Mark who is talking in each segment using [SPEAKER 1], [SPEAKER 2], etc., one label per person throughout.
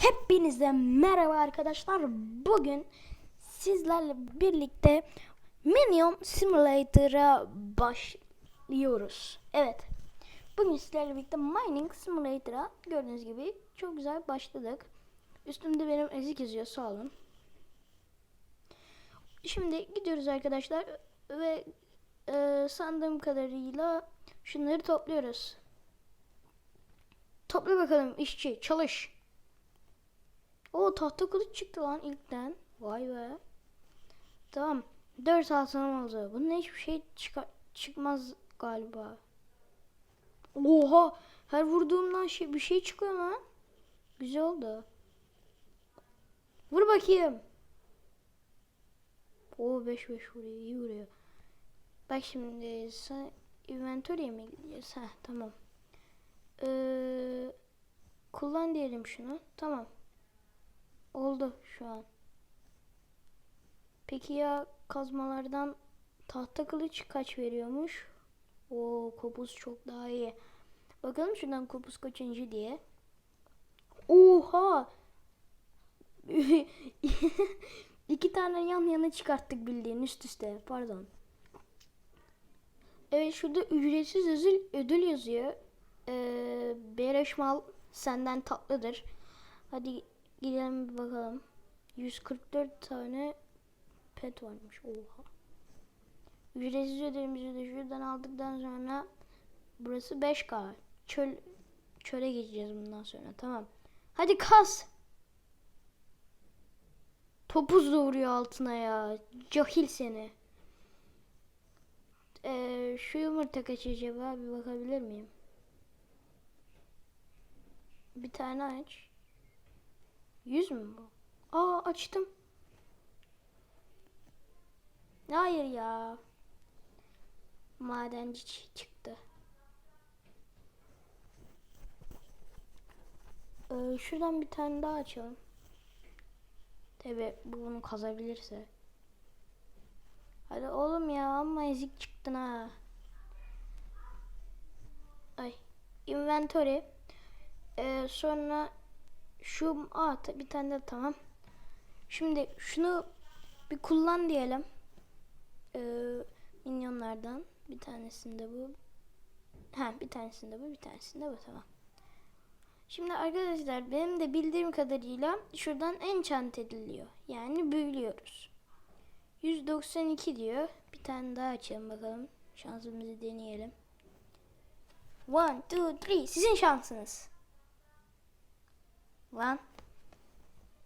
[SPEAKER 1] Hepinize merhaba arkadaşlar. Bugün sizlerle birlikte Minion Simulator'a başlıyoruz. Evet. Bugün sizlerle birlikte Mining Simulator'a gördüğünüz gibi çok güzel başladık. Üstümde benim ezik yazıyor sağ olun. Şimdi gidiyoruz arkadaşlar ve e, sandığım kadarıyla şunları topluyoruz. Topla bakalım işçi çalış. O tahta kılıç çıktı lan ilkten. Vay be. Tamam. 4 altınım oldu. Bunun hiçbir şey çıkar çıkmaz galiba. Oha! Her vurduğumdan şey, bir şey çıkıyor lan. Güzel oldu. Vur bakayım. O 5 5 vuruyor. iyi vuruyor. Bak şimdi sen inventory'e mi gidiyoruz? Heh tamam. Ee, kullan diyelim şunu. Tamam. Oldu şu an. Peki ya kazmalardan tahta kılıç kaç veriyormuş? O kopuz çok daha iyi. Bakalım şuradan kopuz kaçıncı diye. Oha! İki tane yan yana çıkarttık bildiğin üst üste. Pardon. Evet şurada ücretsiz ödül, ödül yazıyor. Ee, beleş mal senden tatlıdır. Hadi gidelim bir bakalım. 144 tane pet varmış. Oha. Ücretsiz ödülümüzü de şuradan aldıktan sonra burası 5K. Çöl çöle geçeceğiz bundan sonra. Tamam. Hadi kas. Topuz da vuruyor altına ya. Cahil seni. Ee, şu yumurta kaç acaba? Bir bakabilir miyim? Bir tane aç. Yüz mü bu? Aa açtım. Hayır ya. Madenci çıktı. Ee, şuradan bir tane daha açalım. Tabi bu bunu kazabilirse. Hadi oğlum ya amma ezik çıktın ha. Ay. Inventory. Ee, sonra şu ta- bir tane de tamam. Şimdi şunu bir kullan diyelim. Ee, minyonlardan bir tanesinde bu. Ha bir tanesinde bu, bir tanesinde bu tamam. Şimdi arkadaşlar benim de bildiğim kadarıyla şuradan enchant ediliyor. Yani büyülüyoruz. 192 diyor. Bir tane daha açalım bakalım. Şansımızı deneyelim. One, two, three. Sizin şansınız. Lan.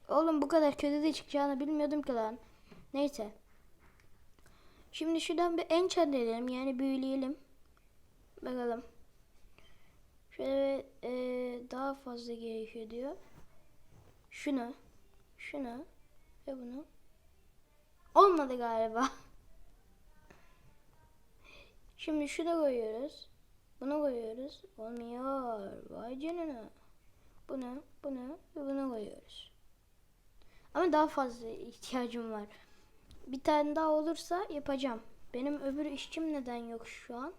[SPEAKER 1] Oğlum bu kadar kötü de çıkacağını bilmiyordum ki lan. Neyse. Şimdi şuradan bir enchant edelim. Yani büyüleyelim. Bakalım. Şöyle e, daha fazla gerekiyor diyor. Şunu. Şunu. Ve bunu. Olmadı galiba. Şimdi şunu koyuyoruz. Bunu koyuyoruz. Olmuyor. Vay canına. Bunu, bunu ve bunu koyuyoruz. Ama daha fazla ihtiyacım var. Bir tane daha olursa yapacağım. Benim öbür işçim neden yok şu an?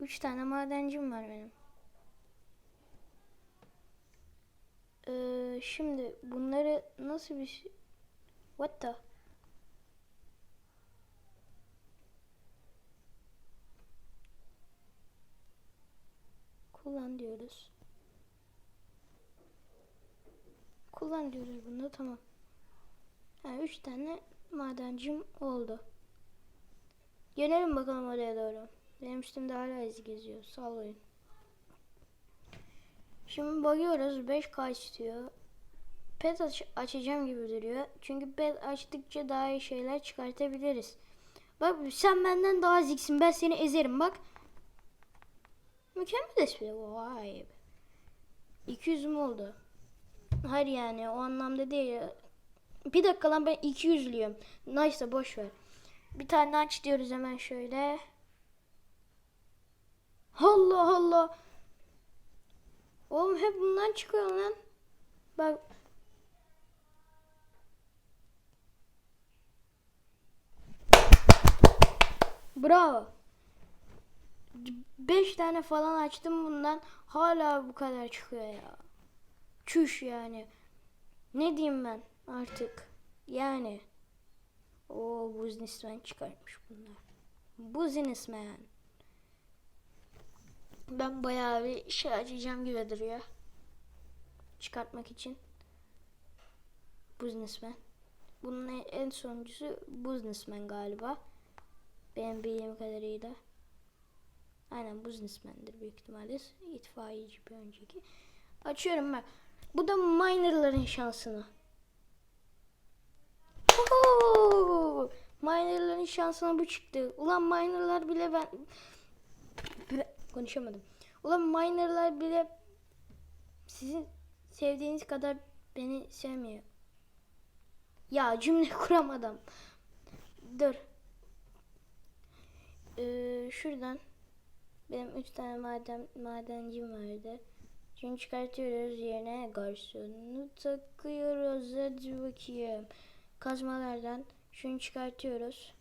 [SPEAKER 1] Üç tane madencim var benim. Ee, şimdi bunları nasıl bir şey... What the? Kullan diyoruz. Kullan diyoruz bunu tamam. Ha, üç tane madencim oldu. Yönelim bakalım oraya doğru. Benim üstümde hala izi geziyor. Sallayın. Şimdi bakıyoruz 5K istiyor. Pet aç- açacağım gibi duruyor. Çünkü pet açtıkça daha iyi şeyler çıkartabiliriz. Bak sen benden daha ziksin. Ben seni ezerim bak. Mükemmel espri. Vay be. 200 mü oldu? Hayır yani o anlamda değil. Bir dakika lan ben 200'lüyüm. Nice boş ver. Bir tane aç diyoruz hemen şöyle. Allah Allah. Oğlum hep bundan çıkıyor lan. Bak. Bravo. 5 tane falan açtım bundan. Hala bu kadar çıkıyor ya. Çüş yani. Ne diyeyim ben artık. Yani. O businessman çıkartmış bunlar. Businessman. Ben bayağı bir şey açacağım gibi duruyor. Çıkartmak için. Businessman. Bunun en- sonuncusu businessman galiba. Benim bildiğim kadarıyla. Aynen businessman'dir büyük ihtimalle. İtfaiyeci bir önceki. Açıyorum ben. Bu da minerların şansını. Oho! Minerların şansına bu çıktı. Ulan minerlar bile ben... Bile- Konuşamadım. Ulan minerlar bile sizin sevdiğiniz kadar beni sevmiyor. Ya cümle kuramadım. Dur. Ee, şuradan benim üç tane maden madencim vardı. Şimdi çıkartıyoruz yerine garsonu takıyoruz. Hadi bakayım. Kazmalardan şunu çıkartıyoruz.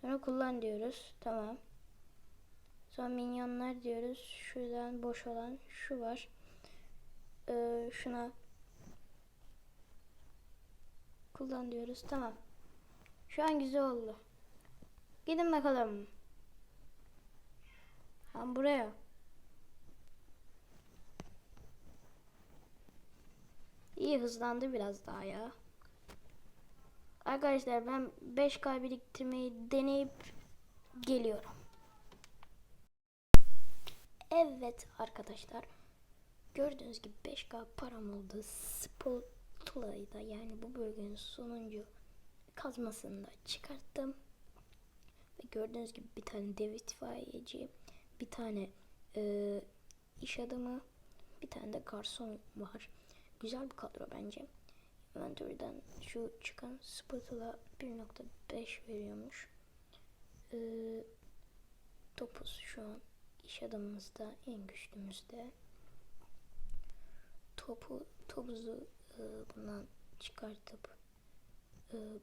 [SPEAKER 1] Sonra kullan diyoruz. Tamam. Sonra minyonlar diyoruz. Şuradan boş olan şu var. Ee, şuna kullan diyoruz. Tamam. Şu an güzel oldu. Gidin bakalım. Ha buraya. İyi hızlandı biraz daha ya. Arkadaşlar ben 5K biriktirmeyi deneyip geliyorum. Evet arkadaşlar. Gördüğünüz gibi 5K param oldu. Spatulayı da yani bu bölgenin sonuncu kazmasını da çıkarttım. Ve gördüğünüz gibi bir tane dev bir tane e, iş adamı, bir tane de garson var. Güzel bir kadro bence. Inventory'den şu çıkan spatula 1.5 veriyormuş. Ee, topuz şu an iş adamımızda en güçlümüzde. Topu topuzu e, bundan çıkartıp e,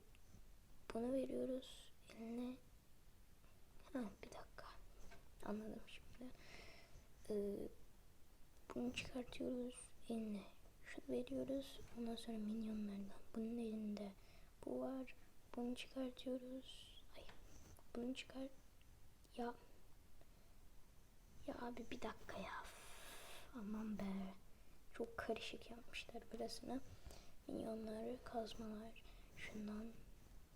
[SPEAKER 1] bunu veriyoruz eline. Ha bir dakika. Anladım şimdi. Ee, bunu çıkartıyoruz eline. Veriyoruz. Ondan sonra minyonlardan. Bunun elinde bu var. Bunu çıkartıyoruz. Hayır. Bunu çıkart. Ya. Ya abi bir dakika ya. Aman be. Çok karışık yapmışlar burasını. Minyonları, kazmalar. Şundan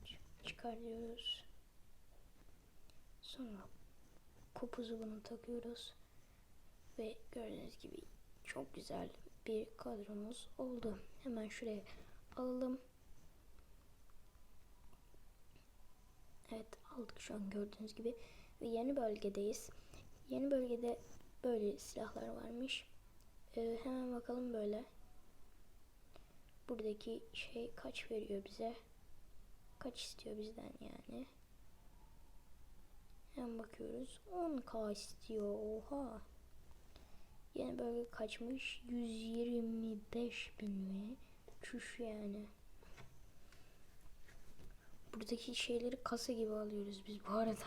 [SPEAKER 1] ç- çıkartıyoruz. Sonra kopuzu bunu takıyoruz. Ve gördüğünüz gibi çok güzel bir kadromuz oldu. Hemen şuraya alalım. Evet aldık şu an gördüğünüz gibi. Ve yeni bölgedeyiz. Yeni bölgede böyle silahlar varmış. Ee, hemen bakalım böyle. Buradaki şey kaç veriyor bize? Kaç istiyor bizden yani? Hemen bakıyoruz. 10k istiyor. Oha. Yeni bölge kaçmış? 125 bin mi? Çüş yani. Buradaki şeyleri kasa gibi alıyoruz biz bu arada.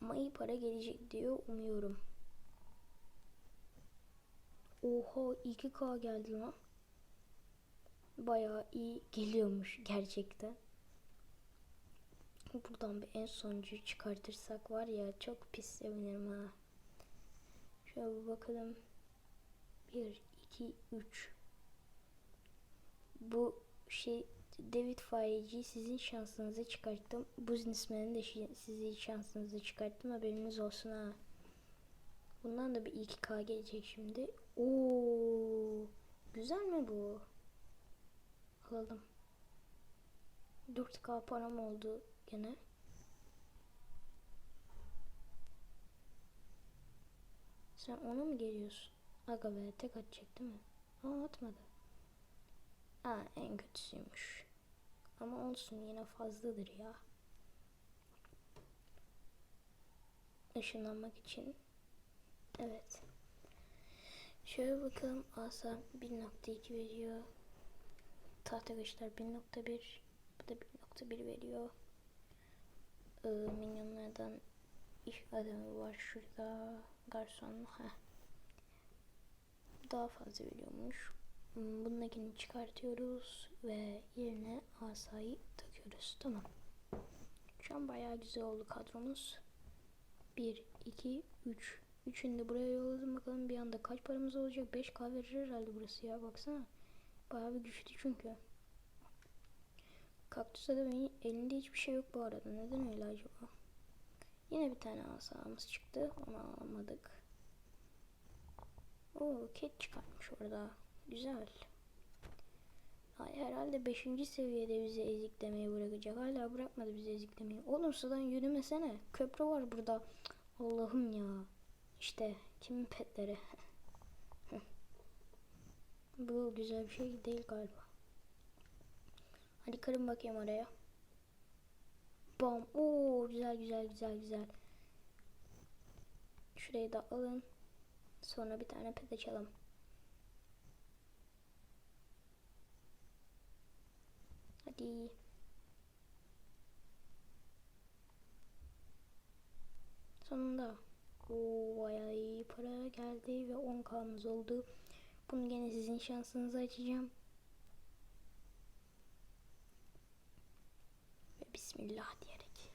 [SPEAKER 1] Ama iyi para gelecek diyor umuyorum. Oha 2K geldi lan. Bayağı iyi geliyormuş gerçekten. Buradan bir en sonuncuyu çıkartırsak var ya çok pis sevinirim ha. Şöyle bakalım. 1, 2, 3. Bu şey David Faiyeci sizin şansınızı çıkarttım. Businessman'in de sizin şansınızı çıkarttım. Haberiniz olsun ha. Bundan da bir 2K gelecek şimdi. Oo, güzel mi bu? Alalım. 4K param oldu gene. Sen ona mı geliyorsun? Aga be tek atacak değil mi? Aa atmadı. Aa en kötüsüymüş. Ama olsun yine fazladır ya. Işınlanmak için. Evet. Şöyle bakalım. Asa 1.2 veriyor. Tahta güçler 1.1. Bu da 1.1 veriyor. Ee, minyonlardan iş adamı var şurada. Garson. Heh. daha fazla veriyormuş. Hmm, Bundakini çıkartıyoruz ve yerine asayı takıyoruz. Tamam. Şu an bayağı güzel oldu kadromuz. 1, 2, 3. Üçünü de buraya yolladım. Bakalım bir anda kaç paramız olacak? 5k verir herhalde burası ya. Baksana. Bayağı bir güçlü çünkü. Kaktüs adamın elinde hiçbir şey yok bu arada. Neden öyle acaba? Yine bir tane asamız çıktı. Onu almadık. Oo, ket çıkartmış orada. Güzel. Ay, herhalde 5. seviyede bizi eziklemeye bırakacak. Hala bırakmadı bizi eziklemeyi. Oğlum sudan yürümesene. Köprü var burada. Allah'ım ya. İşte kimin petleri. Bu güzel bir şey değil galiba. Hadi kırın bakayım oraya. Bam. Oo güzel güzel güzel güzel. Şurayı da alın. Sonra bir tane pet açalım. Hadi. Sonunda. Oo bayağı iyi para geldi ve 10k'mız oldu. Bunu gene sizin şansınıza açacağım. Bismillah diyerek.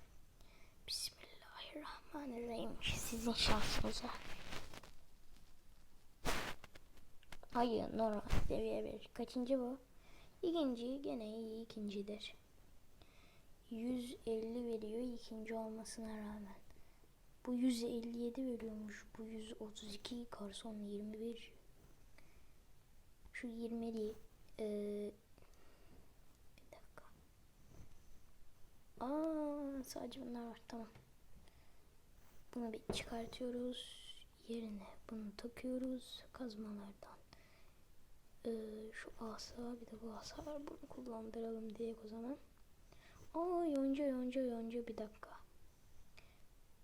[SPEAKER 1] Bismillahirrahmanirrahim. Sizin şansınıza. Hayır normal seviye bir. Kaçıncı bu? İkinci gene iyi ikincidir. 150 veriyor ikinci olmasına rağmen. Bu 157 veriyormuş. Bu 132 garson 21. Şu 20'li ee, bir dakika. Aa sadece bunlar var tamam. Bunu bir çıkartıyoruz. Yerine bunu takıyoruz kazmalardan. Ee, şu asa bir de bu asa var. Bunu kullandıralım diye o zaman. Aa yonca yonca yonca bir dakika.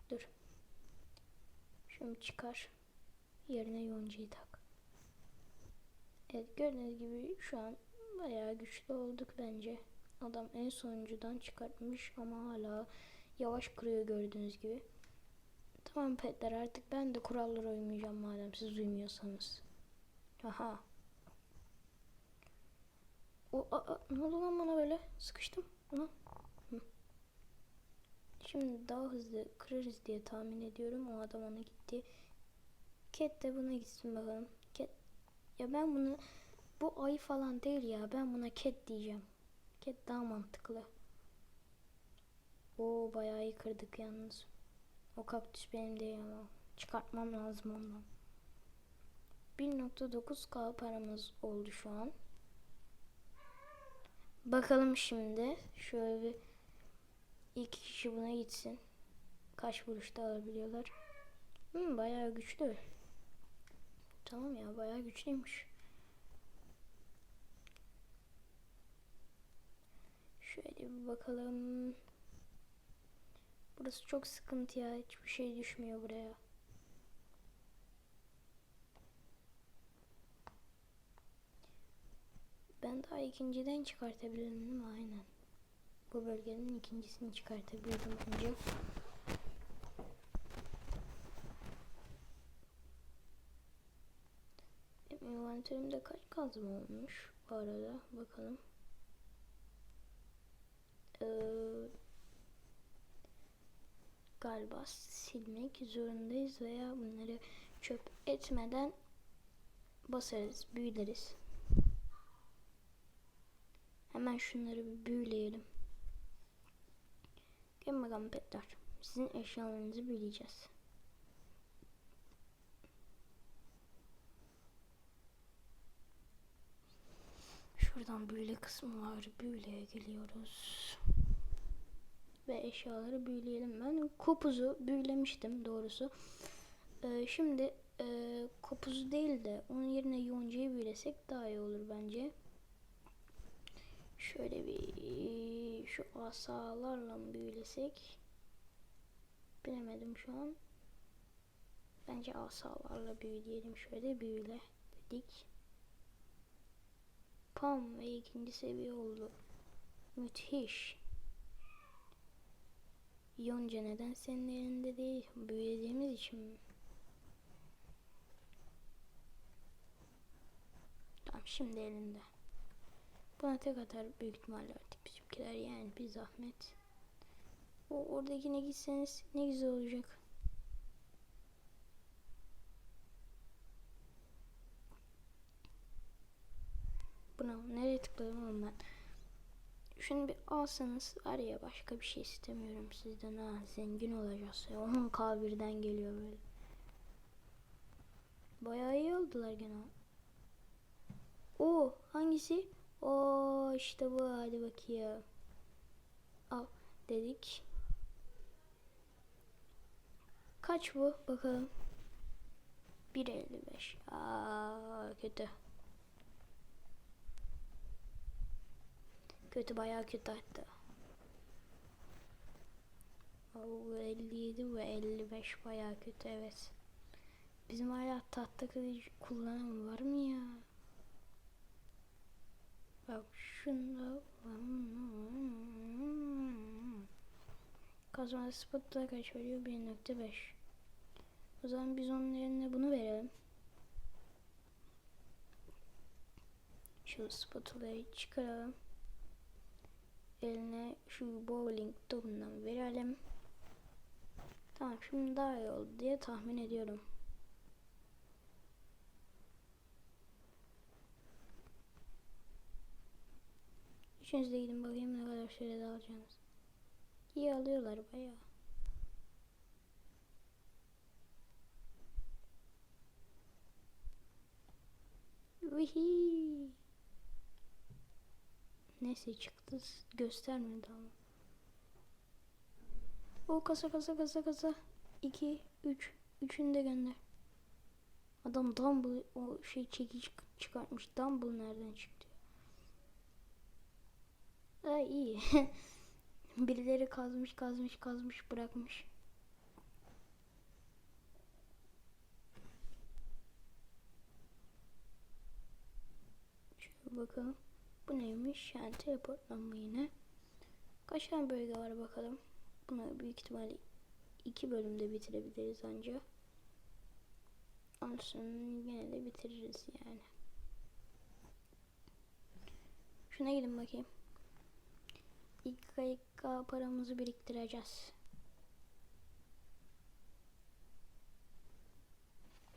[SPEAKER 1] Dur. Şunu çıkar. Yerine yoncayı tak. Evet gördüğünüz gibi şu an bayağı güçlü olduk bence. Adam en sonuncudan çıkartmış ama hala yavaş kırıyor gördüğünüz gibi. Tamam petler artık ben de kurallara uymayacağım madem siz uymuyorsanız. Aha. O, a, a, ne oldu lan bana böyle? Sıkıştım. Hı. Şimdi daha hızlı kırarız diye tahmin ediyorum. O adam ona gitti. Cat de buna gitsin bakalım. Cat. Ya ben bunu bu ay falan değil ya. Ben buna cat diyeceğim. Cat daha mantıklı. O bayağı iyi yalnız. O kaktüs benim değil ama. Çıkartmam lazım ondan. 1.9k paramız oldu şu an. Bakalım şimdi. Şöyle bir iki kişi buna gitsin. Kaç vuruşta alabiliyorlar. Hmm, bayağı güçlü. Tamam ya bayağı güçlüymüş. Şöyle bir bakalım. Burası çok sıkıntı ya. Hiçbir şey düşmüyor buraya. Ben daha ikinciden çıkartabilirim değil mi? Aynen. Bu bölgenin ikincisini çıkartabilirim önce. Benim envanterimde kaç kazma olmuş bu arada bakalım. Ee, galiba silmek zorundayız veya bunları çöp etmeden basarız, büyüleriz. Hemen şunları bir büyüleyelim. Gelin bakalım petler. Sizin eşyalarınızı büyüleyeceğiz. Şuradan büyüle kısmı var. Büyüleye geliyoruz. Ve eşyaları büyüleyelim. Ben kopuzu büyülemiştim doğrusu. Ee, şimdi e, kopuzu değil de onun yerine yoncayı büyülesek daha iyi olur bence. Şöyle bir şu asalarla mı büyülesek? Bilemedim şu an. Bence asalarla büyüleyelim. Şöyle büyüle dedik. Pam ve ikinci seviye oldu. Müthiş. Yonca neden senin elinde değil? Büyülediğimiz için mi? Şimdi elinde. Buna tek atar büyük ihtimalle artık bizimkiler yani bir zahmet. O oradakine gitseniz ne güzel olacak. Buna nereye tıkladım oğlum ben? Şunu bir alsanız var ya başka bir şey istemiyorum sizden ha zengin olacağız ya 10k birden geliyor böyle. Bayağı iyi oldular gene. O hangisi? O işte bu hadi bakayım. Al dedik. Kaç bu bakalım. 1.55. Aa kötü. Kötü bayağı kötü hatta. O 57 ve 55 bayağı kötü evet. Bizim hala tahta kılıcı kullanan var mı ya? Bak şunda Kazma spotta kaç veriyor? 1.5 O zaman biz onun yerine bunu verelim. Şu spatulayı çıkaralım. Eline şu bowling topundan verelim. Tamam şimdi daha iyi oldu diye tahmin ediyorum. Üçünüz de gidin bakayım ne kadar sürede alacaksınız. İyi alıyorlar bayağı. Vihi. Neyse çıktı göstermedi ama. O kasa kasa kasa kasa. 2 3 üçünü de gönder. Adam Dumble o şey çekici çıkartmış. Dumble nereden çıktı? Ha iyi. Birileri kazmış kazmış kazmış bırakmış. Şöyle bakalım. Bu neymiş? Yani teleportlanma yine. Kaç tane bölge var bakalım. Bunu büyük ihtimalle iki bölümde bitirebiliriz anca. Olsun yine de bitiririz yani. Şuna gidin bakayım. İlk dakika paramızı biriktireceğiz.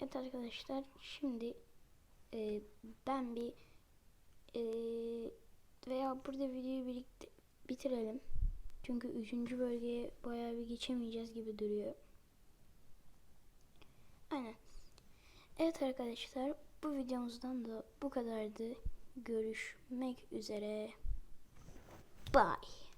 [SPEAKER 1] Evet arkadaşlar şimdi e, ben bir e, veya burada videoyu birlikte bitirelim. Çünkü üçüncü bölgeye bayağı bir geçemeyeceğiz gibi duruyor. Aynen. Evet arkadaşlar bu videomuzdan da bu kadardı. Görüşmek üzere. Bye.